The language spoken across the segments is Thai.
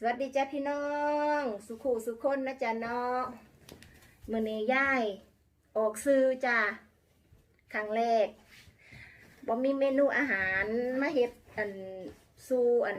สวัสดีจ้าพี่น้อง สุขูสุคนนะจ๊ะเนาะมือนี้ย่ายออกซื้อจ้าครั้งแรกบ่มีเมนูอาหารมาเฮ็ดอันสู่อัน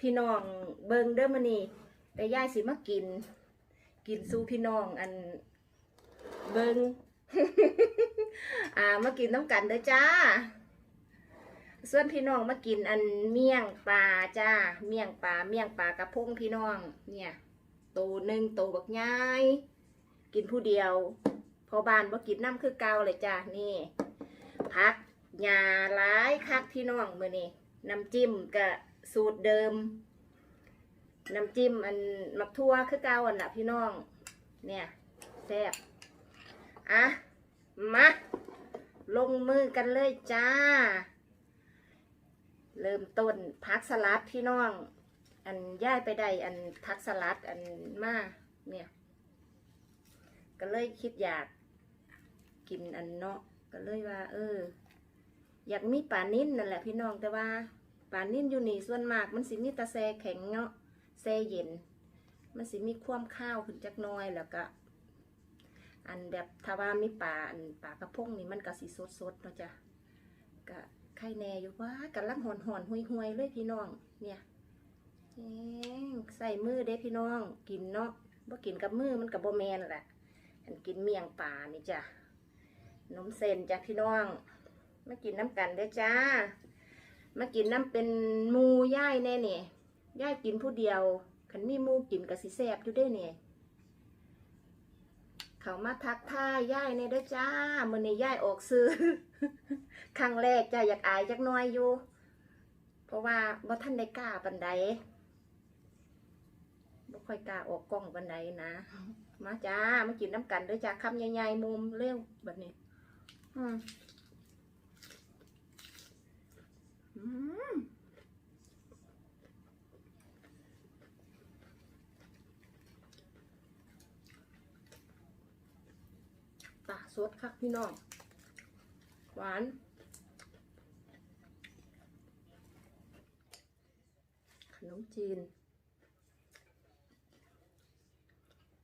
พี่น้องเบิงเด้อมื่อนี้แต่ย่ายสิมากิน กินสู่พี่น้องอันเบิงอ่ามากินน้ำกันเด้อจ้า ส่วนพี่น้องมากินอันเมี่ยงปลาจ้า เมี่ยงปลาเมี่ยงปลากระพงพี่น้อง เนี่ยโตหนึ่งโตบักย้าย กินผู้เดียว พอบานบ่กินน้ำคือเกาเลยจ้านี่พักยาร้ายคักพี่น้องมือนี่น้ำจิ้มกับสูตรเดิมน้ำจิ้มอันมักทั่วคือเกาอันน่ะพี่น้อง เนี่ยแซ่บอะมาลงมือกันเลยจ้า เริ่มต้นพักสลัดพี่น้อง อันย่ายไปได้อันพักสลัดอันมาเนี่ย ก็เลยคิดอยากกินอันเนาะก็เลยว่า เออ อยากมีปลานิ่นนั่นแหละพี่น้องแต่ว่าปลานิ่นอยู่นี่ส่วนมาก มันสิมีตะแซแข็งเนาะแซเย็น มันสิมีความข้าวขึ้นจักน้อยแล้วก็ อันแบบถ้าว่ามีปลาอันปลากระพงนี่มันก็สิสดๆเนาะจ้ะก็ ไข่แน่อยู่ว่ากำลังหอนหอนๆห่วยเลยพี่น้อง เนี่ยใส่มือเด้พี่น้อง กินเนาะบ่กินกับมือมันกับบ่แมนแหละอันกินเมี่ยงป่านี่จ้ะนมเส้นจ้ะพี่น้อง มากินน้ำกันเด้จ้า มากินน้ำเป็นมูย่ายแน่เนี่ยย่ายกินผู้เดียวขันมีมูกินกับสิแซบอยู่ได้เนี่ย เขามาทักทายย่ายในเด้อจ้ามือในย่ายออกซื้อครั้งแรกจ้าอยากอายจักหน้อยอยู่ เพราะว่าบ่ท่านได้กล้าบันไดบ่ค่อยกล้าออกกล้องบันไดนะมาจ้ามากินน้ำกันเด้อจ้าคำใหญ่ๆมุมเร็วแบบนี้ อืมอืมตา สดคักพี่น้อง หวาน ขนมจีน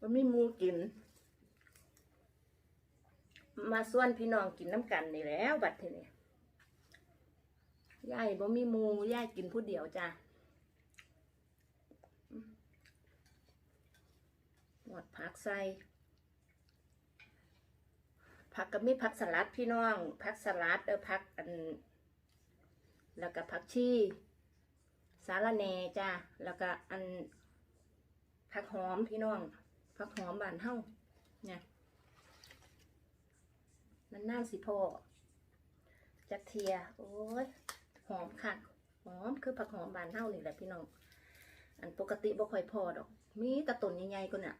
มันมีหมูกิน มาส่วนพี่น้องกินน้ำกันนี่แล้วบัดทีนี้ยายบ่มีหมูยายกินผู้เดียวจ้ะหมดผักใส่ ผักก็มีผักสลัดพี่น้องผักสลัดเออผักอัน แล้วก็ผักชีสาระแหน่จ้าแล้วก็อันผักหอมพี่น้องผักหอมบานเฮ้าเนี่ยนั่นน่าสิพ่อจักเทียโอ้ยหอมค่ะหอมคือผักหอมบานเฮ้านี่แหละพี่น้องอันปกติบ่ค่อยพอดอก มีตะต้นใหญ่ๆก็เนี่ย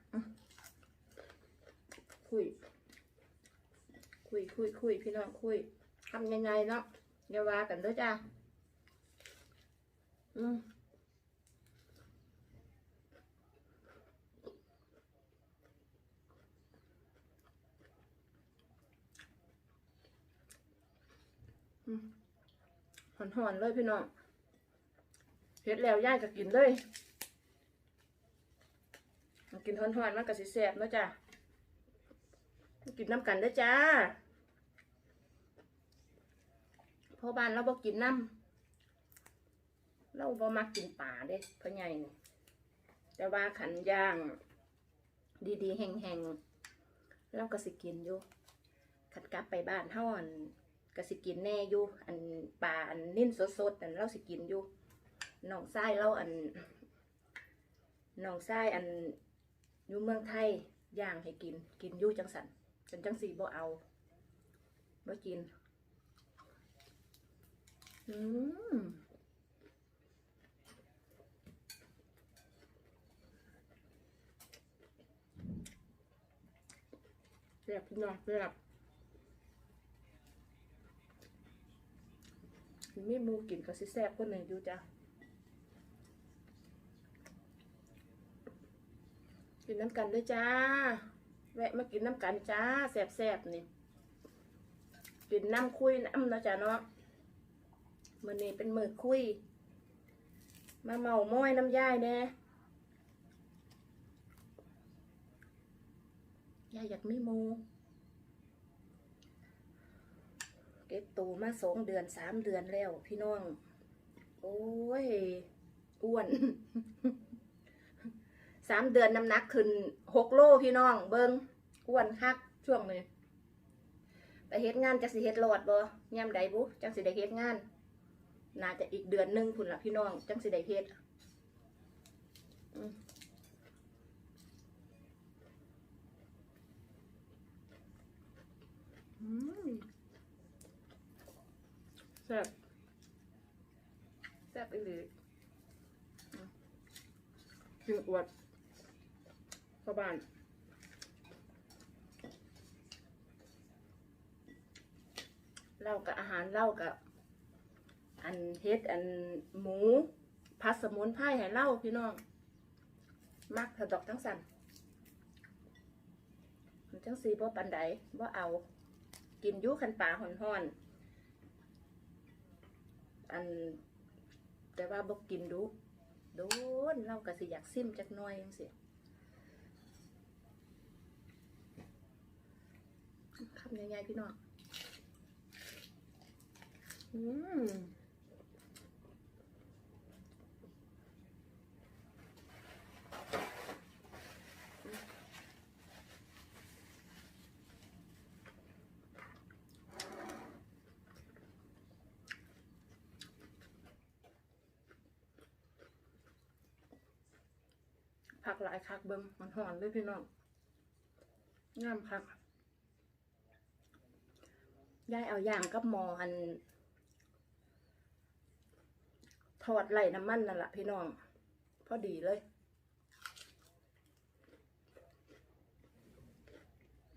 คุย คุยคุยคุยพี่น้องคุยทำยังไงเนาะอย่าว่ากันด้วยจ้าอืมอืมหอนเลยพี่น้องเฮ็ดแล้วย่ายก็กินเลย กินหอนๆมันก็สิแซ่บเนาะจ้า กินน้ำกันเด้อจ้าพอบ้านเราบอกกินน้ำเราบ่มักกินป่าเด้พ่อใหญ่แต่ว่าขันย่าง ดีๆแห้งๆเราก็สิกินอยู่ขัดกลับไปบ้านเฮาอันก็สิกินแน่อยู่อันป่าอันนิ่นสดๆอันเราสิกินอยู่น้องไส้เราอันน้องไส้อันอยู่เมืองไทยย่างให้กินกินอยู่จังสัน ฉันจังสีบ่เอาบ่กิน อืมเรียบพี่น้องเรียบมีมูกินก็สิแซ่บคนหนึ่งอยู่จ้ะกินน้ำกันด้วยจ้า แวะมากินน้ำกันจ้าแสบๆนี่กินน้ำคุยน้ำนะจ๊ะเนาะมือนี้เป็นมือคุย มาเมาม้อยน้ำยายแน่ยายอยากไมีมูเก็บตูมาสองเดือนสามเดือนแล้วพี่น้อง โอ้ย อ้วน สามเดือนน้ำหนักขึ้นหกโลพี่น้อง เบิงอ้วนคักช่วงนี้ไปเฮ็ดงานจักสิเฮ็ดรอดบ่ยามใดบุจังสิได้เฮ็ดงาน น่าจะอีกเดือนหนึงพุ่นละพี่น้อง จังสิได้เฮ็ดแซ่บแซ่บอีหลีอืมกินอวด เข้าบ้านเล่ากับอาหารเล่ากับ อันเฮ็ดอันหมูผัดสมุนไพรให้เล่าพี่น้องมักถดอกทั้งสันมันจังสีบ่ปันใดบ่เอา กินยุคันป่าห่อนห่อนอัน แต่ว่าบ่กินดูโดนเล่าก็สิอยากซิมจักหน่อยจังสิคำใหญ่ๆพี่น้องอืมผักหลายคักเบิ่งมันหอนเลยพี่น้องงามคัก ยายเอาอย่างกับหมออันทอดไหลน้ำมันนั่นแหละพี่น้อง พอดีเลย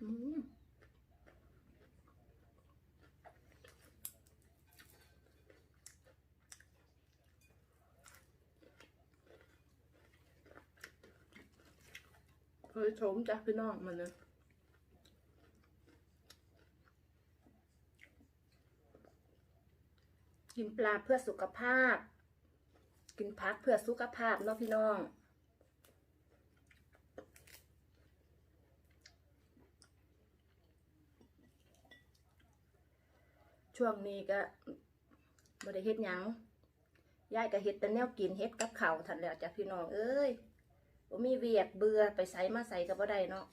อืมเคยชมจ้ะพี่น้องมันเลย กินปลาเพื่อสุขภาพ กินพักเพื่อสุขภาพเนาะพี่น้อง ช่วงนี้ก็บ่ได้เฮ็ดหยังยายก็เฮ็ดแต่แนวกินเฮ็ดกับเขาทันแล้วจ้ะพี่น้องเอ้ยบ่มีเวียกเบื่อไปใส่มาใส่ก็บ่ได้เนาะ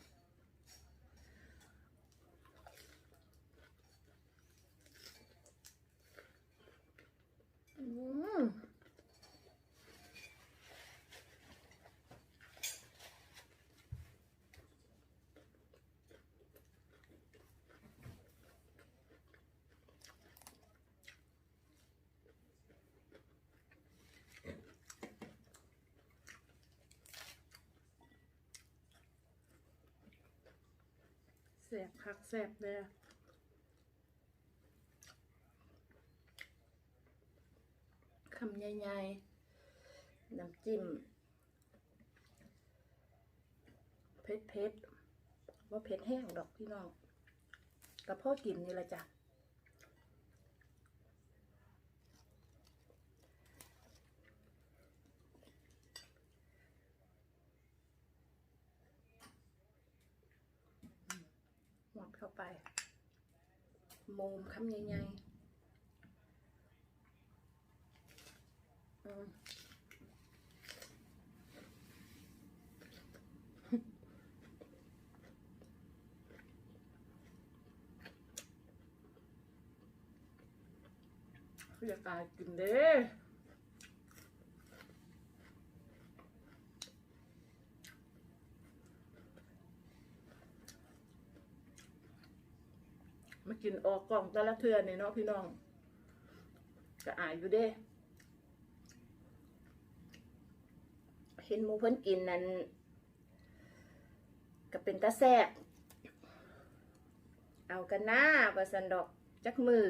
แสบคักแสบเลยอะ คำใหญ่ๆน้ำจิ้มเผ็ดเผ็ดว่าเผ็ดแห้งดอกพี่น้องกระเพาะกินนี่แหละจ้ะหมดเข้าไปโมมคำใหญ่ๆ อืมอยากกายกินเด้มากินออกกล่องแต่ละเทือนนี่เนาะพี่น้องก็อายอยู่เด้ เห็นหมูเพิ่นกินนั้นก็เป็นตาแซบเอากันหน้าประสันดอกจักมือ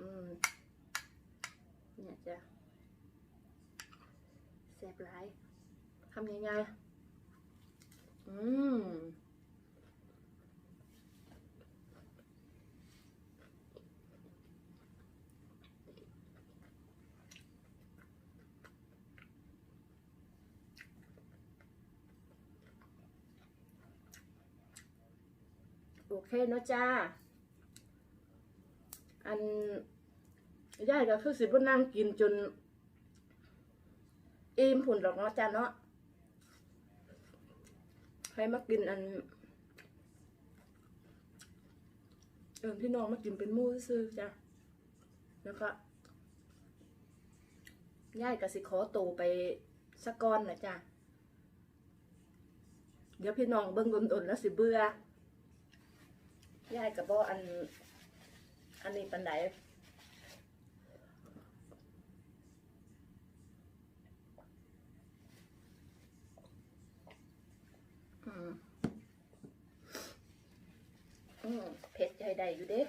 อืมเนี่ยจ้ะแซ่บหลายทำยังไงอืม โอเคเนาะจ้า อันยายก็คือสิบ่นั่งกินจนอิ่มผุนหรอกเนาะจ้าเนาะให้มากินอันเอิญพี่น้องมากินเป็นมู่ซื่อจ้ะแล้วก็ย่ายก็สิขอตัวไปสักก้อนนะจ้ะ เดี๋ยวพี่น้องเบิ่งดนๆแล้วสิเบื่อ ยายกับบ่อัน อันนี้ปันไดอืมเผ็ดใจได้อยู่เด้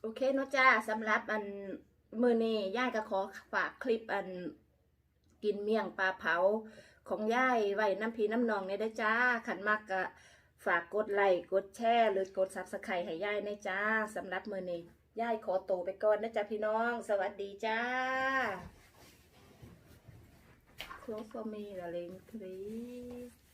โอเคเนาะจ้าสำหรับอันมือนี้ย่าก็ขอฝากคลิปอันกินเมี่ยงปลาเผา ของย่ายไว้น้ำพีน้ำนองเนี่ยได้จ้า ขันมากกะฝากกดไลค์กดแชร์หรือกดซับสไครต์ให้ย่ายนะจ้าสำหรับมือนี้ย่ายขอตัวไปก่อนนะจ๊ะพี่น้อง สวัสดีจ้า Close for me darling please